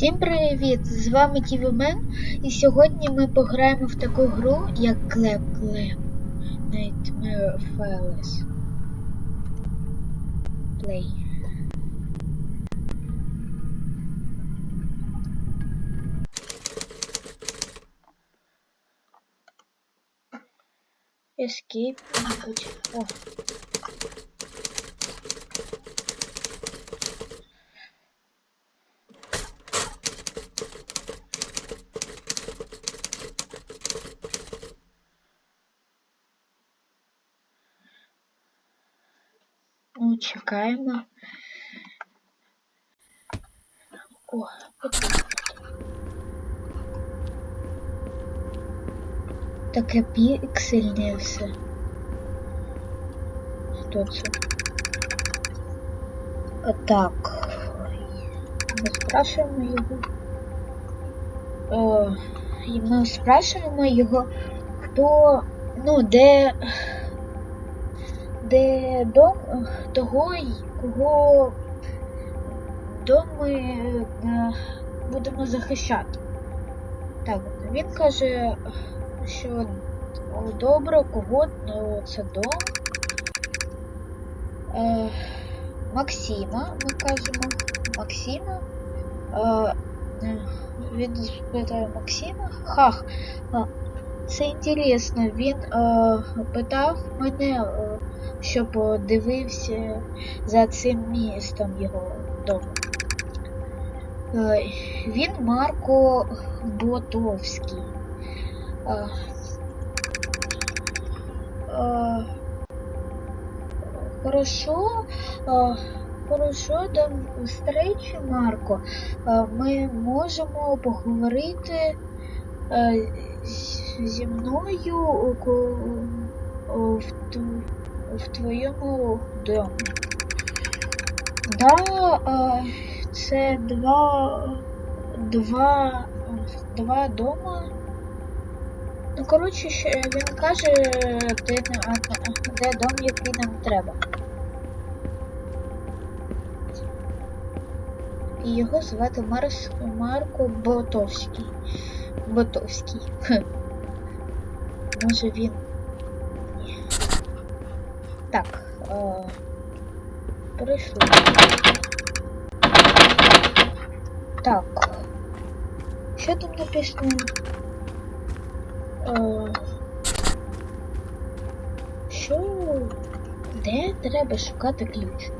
Всім привіт! З вами Тівімен, і сьогодні ми пограємо в таку гру, як Клеп Клеп Nightmare Files. Play. Escape. О. Ну, чекаємо. О. Таке піксельне все. Хто це? А, Так. Ми спрашуємо його. О, і ми спрашуємо його, хто, ну, де, де дом того, кого дом ми е, будемо захищати. Так, він каже, що добре, кого ну, це дом. Е, Максима, ми кажемо. Максима. Е, він спитає Максима. Хах, це інтересно. Він питав мене, е, щоб дивився за цим містом його дому. Е, він Марко Ботовський. Е, е, Хорошо, хорошо, до встречі, Марко. Ми можемо поговорити зі мною в, в твоєму домі. Да, е, це два, два, два дома. Ну, коротше, він каже, де, де дом, який нам треба. І його звати Марс, Марко Ботовський. Ботовський. Може він. Ні. Е... Прийшли. Так. Що там написано? Що? Де треба шукати ключ?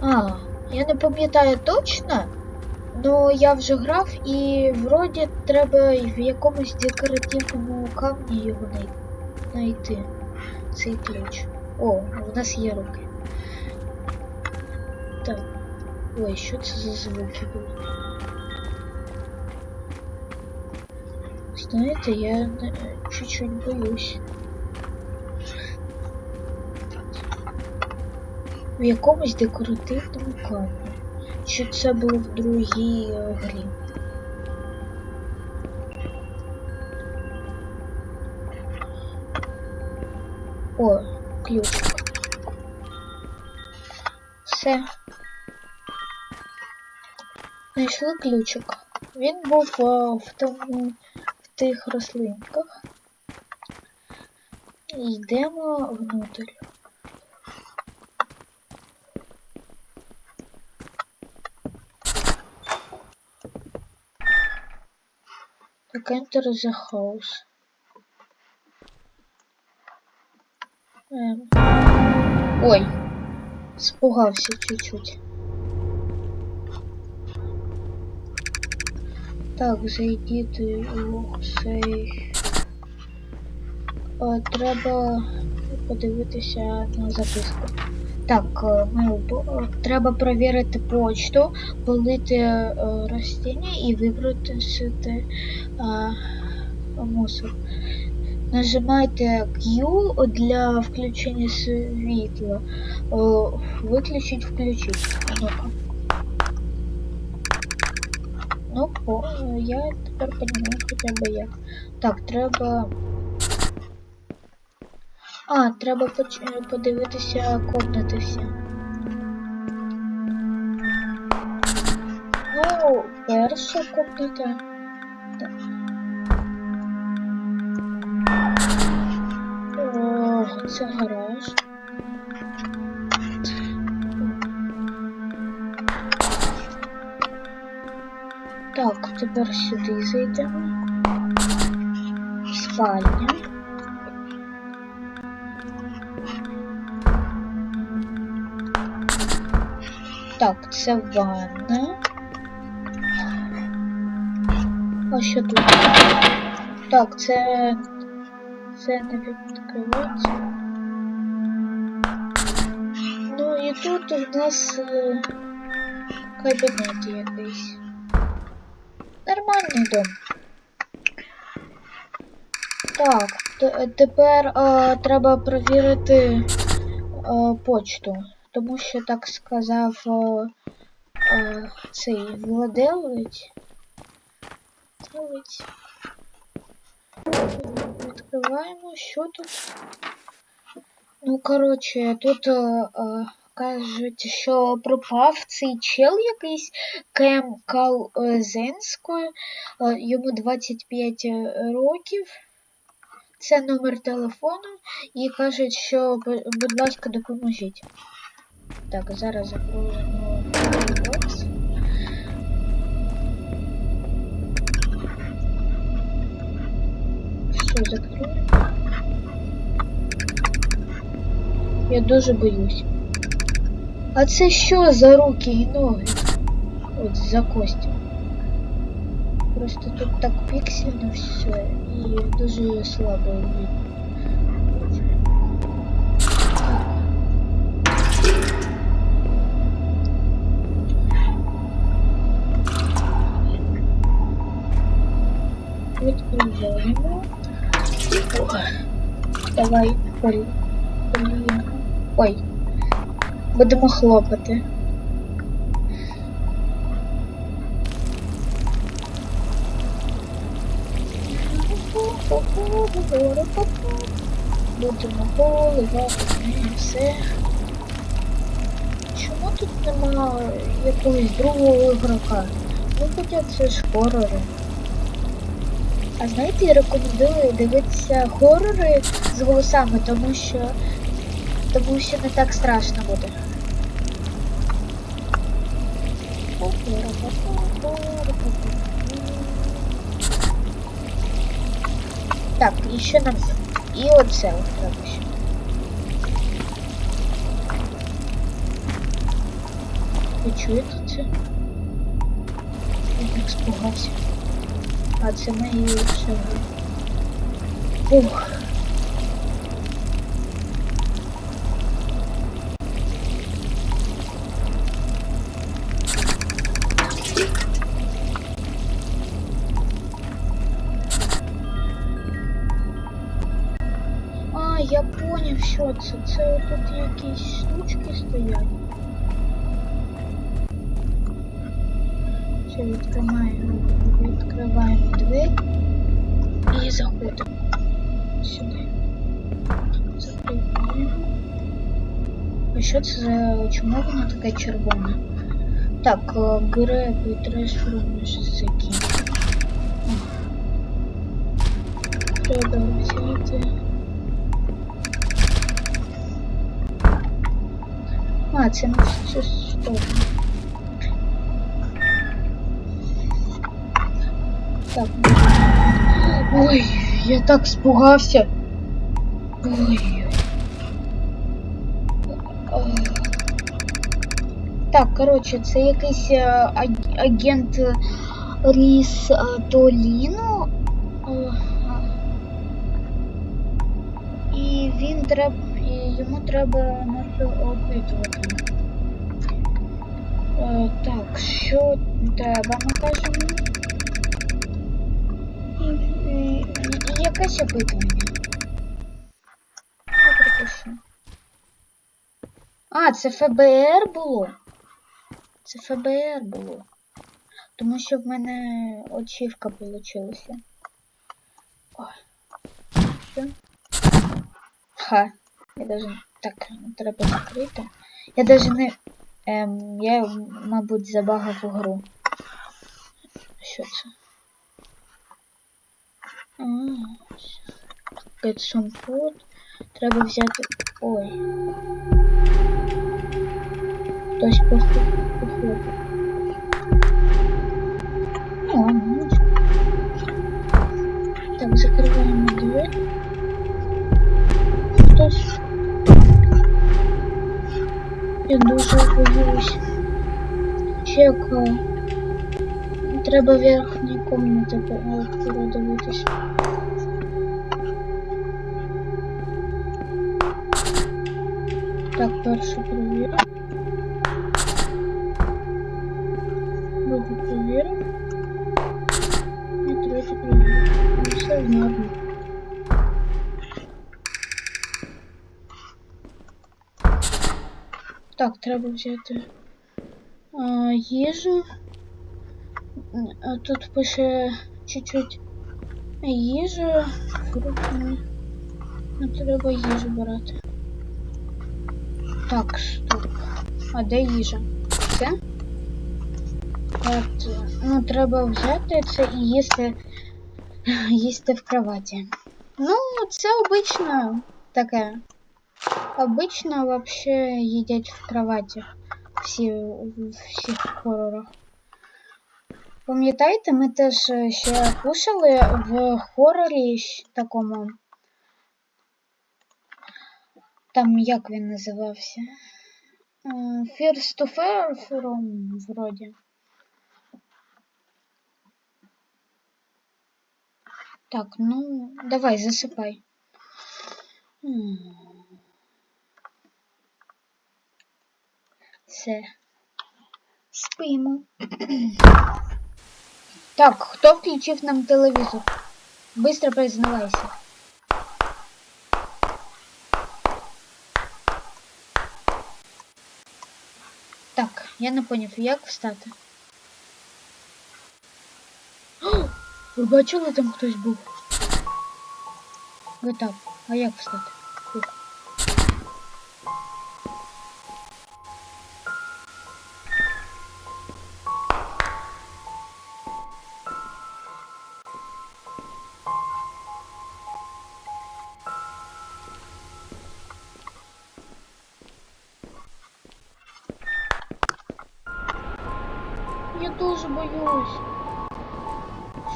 А, я не пам'ятаю точно, но я вже грав і вроді треба в якомусь декоративному камні його най- знайти. Цей ключ. О, у нас є руки. Так. Ой, що це за звуки були? Знаєте, я е, чуть-чуть боюсь. В якомусь декоративному камні. Чи це було в другій е, грі? О, ключик. Все. Знайшли ключик. Він був е, в тому в тих рослинках. І йдемо внутрь. Enter the house. Ой, спугався чуть-чуть. Так, зайдіть у цей. Е, Треба подивитися на записку. Так, е, ми по- треба перевірити почту, полити е, ростіння і вибрати мусор. Нажимайте Q для включення світла. О, Виключить, включить. Ну-ка. Ну, по, я тепер розумію хоча б як. Так, треба. А, треба поч- подивитися комнати всі. Ну, перша комната. Так. Це гараж. Так, тепер сюди зайдемо. Спальня. Так, це ванна. А що тут? Так, це. Це не відкривається. Ну і тут у нас е, кабінет якийсь. Нормальний дом. Так, тепер е, треба перевірити е, почту, тому що так сказав е, е, цей владелець. Владелець. Відкриваємо, що тут. Ну, коротше, тут е, е, кажуть, що пропав цей чел якийсь Кем Калзенською. Йому 25 років. Це номер телефону. І кажуть, що, будь ласка, допоможіть. Так, зараз закроємо Все, закрою. Я дуже боюсь. А це що за руки і ноги? От за кості. Просто тут так піксельно все і дуже слабо видно. Давай. Поліна. Ой. Будемо хлопати. Будемо поливати все. Чому тут нема якогось другого ігрока? Ну хоча це ж хорори. А знаєте, я рекомендую дивитися хорори з голосами, тому що тому що не так страшно буде. Так, і ще нам. І оце от треба ще. Ви чуєте це? Я так спугався. А це мої шаги. Ух. А, я поняв, що це. Це тут якісь штучки стоять. Все, відкриваємо, відкриваємо двері і заходимо сюди. Закриваємо. А що це за... Чому воно таке червоне? Так, греб і трансформуєш закінчити. Треба взяти. А, це на цю сторону. Так. Ой, я так спугався. Ой. Так, коротше, це якийсь е, аг- агент Ріс Толіно. Е, І він треба. І йому треба опитувати. Е, так, що треба, ми кажемо? Якесь опитування. Я пропишу. А, це ФБР було? Це ФБР було. Тому що в мене очівка получилася. Ой. Ха. Я даже так треба закрити. Я даже не. Ем, я, мабуть, забагав гру. Що це? Get some food. Треба взяти. Ой. Хтось похлопав. похлопав. Ну, ладно, нічого. Так, закриваємо двері. Хтось. Я дуже боюсь. Чекаю. Треба верхні комнати по- передивитись. Так, першу перевірю. Другу перевірю. І третю перевірю. Ну, Все в нормі. Так, треба взяти а, їжу. А тут пише чуть-чуть їжа, фрукти. Ну, треба їжу брати. Так, стоп. А де їжа? Це? От, ну, треба взяти це і їсти, їсти в кроваті. Ну, це обично таке. Обично вообще їдять в кроваті. Всі у всіх хорорах. Пам'ятаєте, ми теж е, ще кушали в хорорі такому. Там як він називався? Е, First to Fair From, вроді. Так, ну, давай, засипай. Все. Спимо. Так, хто включив нам телевізор? Быстро признавайся. Так, я не поняв, як встати. О, ви бачили, там хтось був? Ви так, а як встати?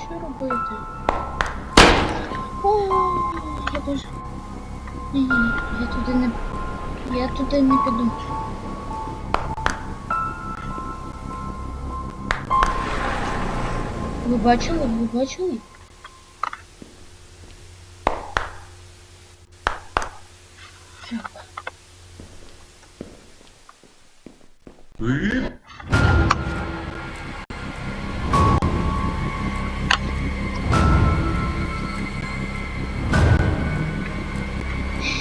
Що робити? О, я дуже. Ні, ні, ні, я туди не. Я туди не піду. Ви бачили? Ви бачили?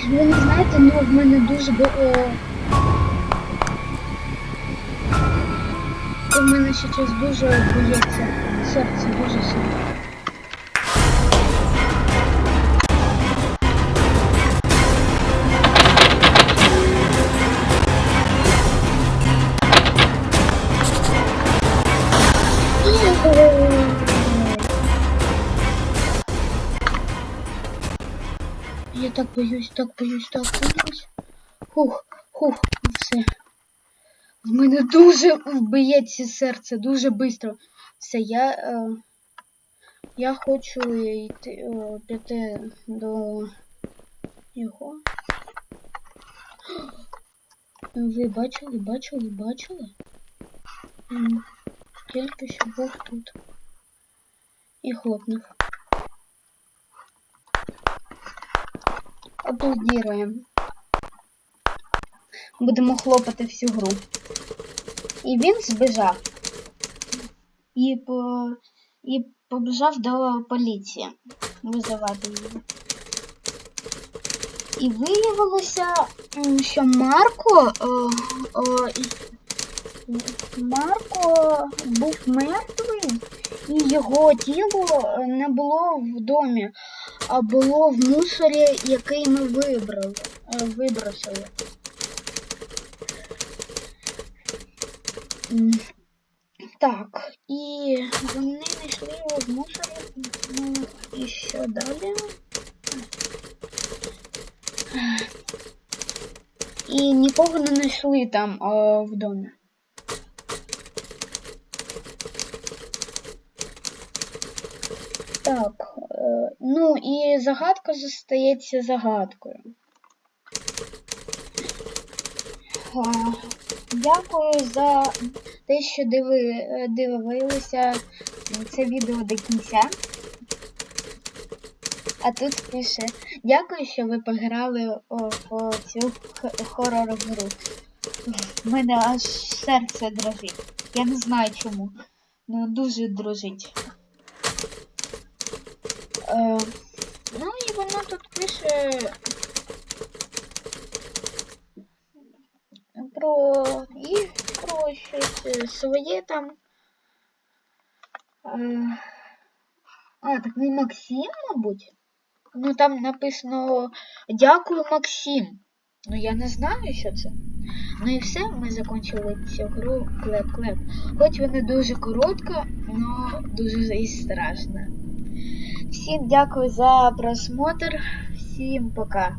Ви не знаєте, ну в мене дуже е, У мене зараз дуже боється. серце дуже сильно. Я так боюсь, так боюсь, так боюсь. Хух, хух, все. В мене дуже б'ється серце, дуже швидко. Все, я. Е, я хочу йти е, піти до його. Ви бачили, бачили, бачили? Тільки що був тут. І хлопнув. Аплодіруємо. Будемо хлопати всю гру. І він збіжав. І, по... і побіжав до поліції визивати її. І виявилося, що Марко. Е, е, і- Марко був мертвий, і його тіло не було в домі, а було в мусорі, який ми вибрали, е, вибросили. Так, І вони знайшли його в мусорі. Ну, і що далі? І нікого не знайшли там о, в домі. Так, ну і загадка зостається загадкою. Дякую за те, що диви, дивилися це відео до кінця. А тут пише Дякую, що ви пограли в цю х- хорор гру. В мене аж серце дрожить. Я не знаю чому. Ну дуже дрожить. Е, ну і воно тут пише про їх, про щось своє там. Е, а, так не Максим, мабуть. Ну там написано Дякую, Максим. Ну я не знаю, що це. Ну і все, ми закінчили цю гру клеп-клеп. Хоч вона дуже коротка, але дуже і страшна. Всім дякую за просмотр. Всім пока.